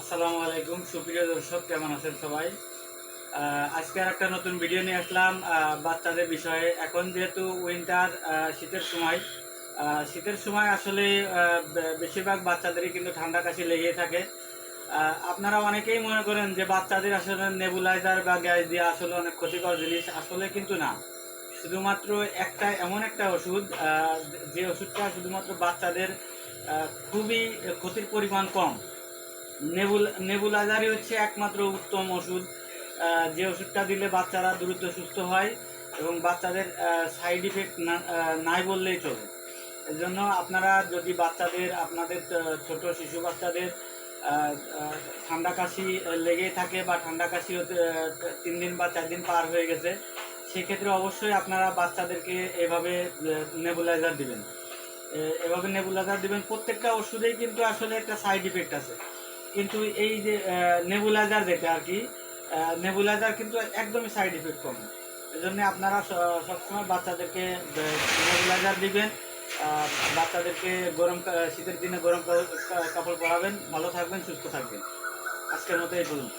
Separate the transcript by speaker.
Speaker 1: আসসালামু আলাইকুম, সুপ্রিয় দর্শক, কেমন আছেন সবাই? আজকে আর একটা নতুন ভিডিও নিয়ে আসলাম। বাচ্চাদের বিষয়ে। এখন যেহেতু উইন্টার শীতের সময় শীতের সময় আসলে বেশিরভাগ বাচ্চাদেরই কিন্তু ঠান্ডা কাশি লেগে থাকে। আপনারা অনেকেই মনে করেন যে বাচ্চাদের আসলে নেবুলাইজার বা গ্যাস দিয়ে আসলে অনেক ক্ষতিকর জিনিস। আসলে কিন্তু না। শুধুমাত্র একটা, এমন একটা ওষুধ যে ওষুধটা শুধুমাত্র বাচ্চাদের খুবই ক্ষতির পরিমাণ কম। নেবুল নেবুলাইজারই হচ্ছে একমাত্র উত্তম ওষুধ। যে ওষুধটা দিলে বাচ্চারা দ্রুত সুস্থ হয় এবং বাচ্চাদের সাইড ইফেক্ট নাই বললেই চলে। এর জন্য আপনারা যদি বাচ্চাদের, আপনাদের ছোট শিশু বাচ্চাদের ঠান্ডা কাশি লেগেই থাকে বা ঠান্ডা কাশি হতে, তিন দিন বা চার দিন পার হয়ে গেছে, সেক্ষেত্রে অবশ্যই আপনারা বাচ্চাদেরকে এভাবে নেবুলাইজার দিবেন। এভাবে নেবুলাইজার দিবেন। প্রত্যেকটা ওষুধেই কিন্তু আসলে একটা সাইড ইফেক্ট আছে। কিন্তু এই যে নেবুলাইজার যেটা আর কি নেবুলাইজার কিন্তু একদমই সাইড ইফেক্ট কম। এই এজন্য আপনারা সবসময় বাচ্চাদেরকে নেবুলাইজার দিবেন বাচ্চাদেরকে গরম শীতের দিনে গরম কাপড় পরাবেন, ভালো থাকবেন, সুস্থ থাকবেন। আজকের মতো এই পর্যন্ত।